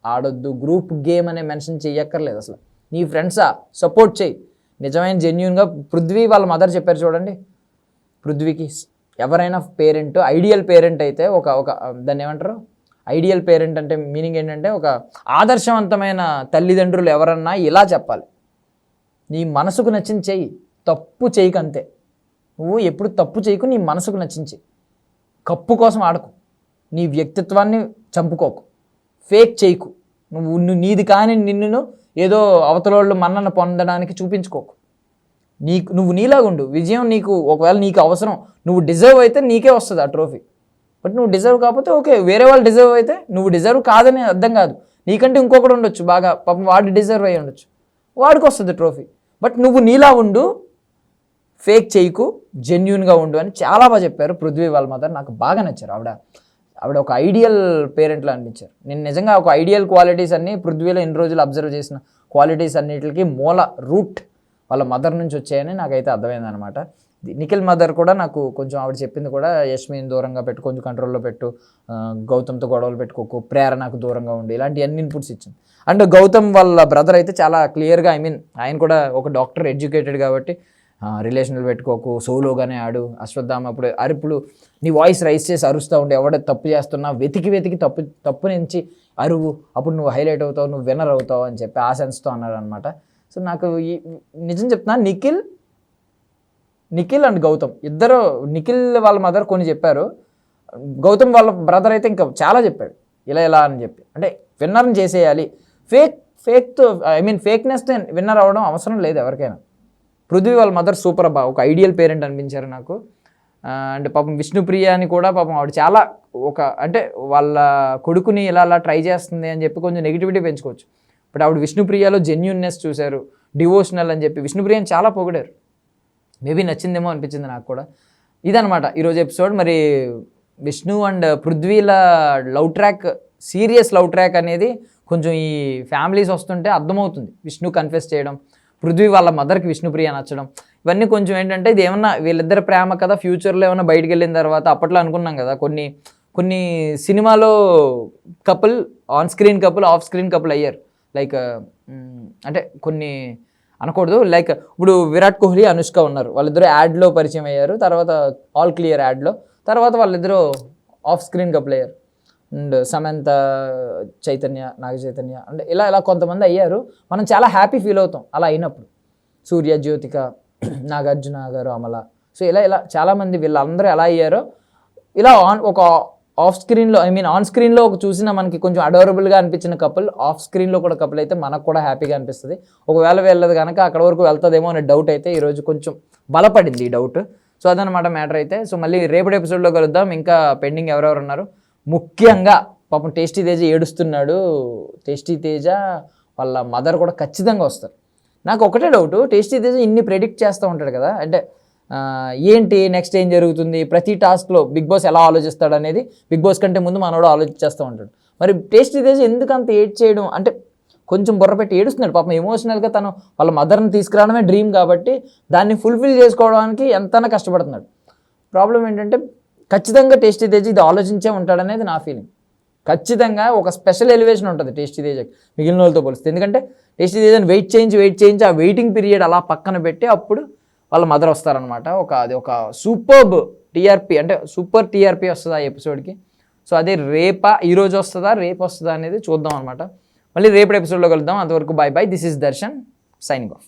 ఆడొద్దు. గ్రూప్ గేమ్ అనే మెన్షన్ చెయ్యక్కర్లేదు అసలు. నీ ఫ్రెండ్సా సపోర్ట్ చేయి నిజమైన జెన్యున్గా పృథ్వీ వాళ్ళ మదర్ చెప్పారు చూడండి. పృథ్వీకి ఎవరైనా పేరెంట్ ఐడియల్ పేరెంట్ అయితే ఒక ఒక దాన్ని ఏమంటారు? ఐడియల్ పేరెంట్ అంటే మీనింగ్ ఏంటంటే ఒక ఆదర్శవంతమైన తల్లిదండ్రులు ఎవరన్నా ఇలా చెప్పాలి. నీ మనసుకు నచ్చిన చెయ్యి తప్పు చేయకు అంతే నువ్వు ఎప్పుడు తప్పు చేయకు నీ మనసుకు నచ్చించి కప్పు కోసం ఆడకు. నీ వ్యక్తిత్వాన్ని చంపుకోకు. ఫేక్ చేయకు. నువ్వు నువ్వు నీది కాని నిన్నును ఏదో అవతలోళ్ళు మన్నన పొందడానికి చూపించుకోకు. నీకు నువ్వు నీలాగుండు. విజయం నీకు ఒకవేళ నీకు అవసరం నువ్వు డిజర్వ్ అయితే నీకే వస్తుంది ఆ ట్రోఫీ. బట్ నువ్వు డిజర్వ్ కాకపోతే ఓకే వేరే వాళ్ళు డిజర్వ్ అయితే నువ్వు డిజర్వ్ కాదని అర్థం కాదు. నీకంటే ఇంకొకటి ఉండొచ్చు బాగా పాపం వాడు డిజర్వ్ అయ్యి ఉండొచ్చు. వాడికి వస్తుంది ట్రోఫీ. బట్ నువ్వు నీలా ఉండు ఫేక్ చేయకు జెన్యున్గా ఉండు అని చాలా బాగా చెప్పారు పృథ్వీ వాళ్ళ మదర్. నాకు బాగా నచ్చారు ఆవిడ. ఆవిడ ఒక ఐడియల్ పేరెంట్లో అనిపించారు. నేను నిజంగా ఒక ఐడియల్ క్వాలిటీస్ అన్నీ పృథ్వీలో ఇన్ని రోజులు అబ్జర్వ్ చేసిన క్వాలిటీస్ అన్నిటికీ మూల రూట్ వాళ్ళ మదర్ నుంచి వచ్చాయని నాకైతే అర్థమైందనమాట నిఖిల్ మదర్ కూడా నాకు కొంచెం ఆవిడ చెప్పింది కూడా యష్మిని దూరంగా పెట్టు కొంచెం కంట్రోల్లో పెట్టు గౌతమ్తో గొడవలు పెట్టుకోకు ప్రేరణకు దూరంగా ఉండి ఇలాంటి అన్ని ఇన్పుట్స్ ఇచ్చింది. అండ్ గౌతమ్ వాళ్ళ బ్రదర్ అయితే చాలా క్లియర్గా ఐ మీన్ ఆయన కూడా ఒక డాక్టర్ ఎడ్యుకేటెడ్ కాబట్టి రిలేషన్లు పెట్టుకోకు సోలోగానే ఆడు అశ్వత్థామ అప్పుడు అరుపులు నీ వాయిస్ రైస్ చేసి అరుస్తూ ఉండి ఎవడ తప్పు చేస్తున్నా వెతికి వెతికి తప్పు తప్పు నుంచి అరువు అప్పుడు నువ్వు హైలైట్ అవుతావు నువ్వు విన్నర్ అవుతావు అని చెప్పి ఆ సెన్స్తో అన్నారు అనమాట సో నాకు ఈ నిజం చెప్తున్నా నిఖిల్ నిఖిల్ అండ్ గౌతమ్. ఇద్దరు నిఖిల్ వాళ్ళ మదర్ కొన్ని చెప్పారు. గౌతమ్ వాళ్ళ బ్రదర్ అయితే ఇంకా చాలా చెప్పాడు. ఇలా ఇలా అని చెప్పి. అంటే విన్నర్ని చేసేయాలి. ఫేక్ ఫేక్తో ఐ మీన్ ఫేక్నెస్తో విన్నర్ అవ్వడం అవసరం లేదు ఎవరికైనా. పృథ్వీ వాళ్ళ మదర్ సూపర్ అబ్బా. ఒక ఐడియల్ పేరెంట్ అనిపించారు నాకు. అండ్ పాపం విష్ణుప్రియ అని కూడా పాపం ఆవిడ చాలా ఒక అంటే వాళ్ళ కొడుకుని ఇలా అలా ట్రై చేస్తుంది అని చెప్పి కొంచెం నెగిటివిటీ పెంచుకోవచ్చు. బట్ ఆవిడ విష్ణుప్రియలో జెన్యున్నెస్ చూశారు. డివోషనల్ అని చెప్పి. విష్ణుప్రియని చాలా పొగిడారు. మేబీ నచ్చిందేమో అనిపించింది నాకు కూడా. ఇదనమాట ఈరోజు ఎపిసోడ్. మరి Vishnu and పృథ్వీల love track serious love track అనేది కొంచెం ఈ ఫ్యామిలీస్ వస్తుంటే అర్థమవుతుంది. విష్ణు కన్ఫెస్ చేయడం పృథ్వీ వాళ్ళ మదర్కి విష్ణుప్రియ నచ్చడం ఇవన్నీ కొంచెం ఏంటంటే ఇది ఏమన్నా వీళ్ళిద్దరు ప్రేమ కదా ఫ్యూచర్లో ఏమైనా బయటకు వెళ్ళిన తర్వాత అప్పట్లో అనుకున్నాం కదా కొన్ని కొన్ని సినిమాలో couple on screen couple off screen couple అయ్యారు. లైక్ అంటే కొన్ని అనకూడదు. లైక్ ఇప్పుడు విరాట్ కోహ్లీ అనుష్క ఉన్నారు. వాళ్ళిద్దరూ యాడ్లో పరిచయం అయ్యారు. తర్వాత ఆల్ క్లియర్ యాడ్లో. తర్వాత వాళ్ళిద్దరూ off screen player and Samantha Chaitanya Naga Chaitanya అంటే ఇలా ఇలా కొంతమంది అయ్యారు. మనం చాలా హ్యాపీ ఫీల్ అవుతాం. అలా అయినప్పుడు. సూర్య జ్యోతిక <clears throat> నాగార్జున గారు అమల. సో ఇలా ఇలా చాలామంది వీళ్ళందరూ ఎలా అయ్యారో ఇలా ఆన్ ఒక ఆఫ్ స్క్రీన్లో ఐ మీన్ ఆన్ స్క్రీన్లో ఒక చూసిన మనకి కొంచెం అడోరబుల్గా అనిపించిన కపుల్ ఆఫ్ స్క్రీన్లో కూడా కపుల్ అయితే మనకు కూడా హ్యాపీగా అనిపిస్తుంది. ఒకవేళ వెళ్ళదు కనుక అక్కడ వరకు వెళ్తుందేమో అనే డౌట్ అయితే ఈరోజు కొంచెం బలపడింది ఈ డౌట్ సో అదనమాట మ్యాటర్ అయితే. సో మళ్ళీ రేపటి ఎపిసోడ్లో కలుద్దాం. ఇంకా పెండింగ్ ఎవరెవరు ఉన్నారు? ముఖ్యంగా పాపం టేస్టీ తేజ ఏడుస్తున్నాడు. టేస్టీ తేజ వాళ్ళ మదర్ కూడా ఖచ్చితంగా వస్తారు. నాకు ఒకటే డౌట్ టేస్టీ తేజ ఇన్ని ప్రెడిక్ట్ చేస్తూ ఉంటాడు కదా. అంటే ఏంటి నెక్స్ట్ ఏం జరుగుతుంది? ప్రతి టాస్క్లో బిగ్ బాస్ ఎలా ఆలోచిస్తాడు అనేది బిగ్ బాస్ కంటే ముందు మనోడు ఆలోచిస్తూ ఉంటాడు. మరి టేస్ట్ తేజ ఎందుకు అంత ఏడ్ చేయడం? అంటే కొంచెం బుర్ర పెట్టి ఏడుస్తున్నాడు. పాపం ఎమోషనల్గా తను వాళ్ళ మదర్ని తీసుకురావడమే డ్రీమ్ కాబట్టి దాన్ని ఫుల్ఫిల్ చేసుకోవడానికి ఎంతైనా కష్టపడుతున్నాడు. ప్రాబ్లం ఏంటంటే ఖచ్చితంగా టేస్టీ తేజ్ ఇది ఆలోచించే ఉంటాడనేది నా ఫీలింగ్ ఖచ్చితంగా ఒక స్పెషల్ ఎలివేషన్ ఉంటుంది టేస్టీ తేజకి మిగిలిన వాళ్ళతో పోలిస్తే. ఎందుకంటే టేస్టీ తేజని వెయిట్ చేయించి వెయిట్ చేయించి ఆ వెయిటింగ్ పీరియడ్ అలా పక్కన పెట్టి అప్పుడు వాళ్ళ మదర్ వస్తారనమాట ఒక అది ఒక సూపర్బ్ టీఆర్పీ అంటే సూపర్ టీఆర్పీ వస్తుంది ఆ ఎపిసోడ్కి సో అదే రేపా ఈరోజు వస్తుందా రేపు వస్తుందా అనేది చూద్దాం అనమాట మళ్ళీ రేపటి ఎపిసోడ్లో కలుద్దాం. అంతవరకు bye bye this is Darshan signing off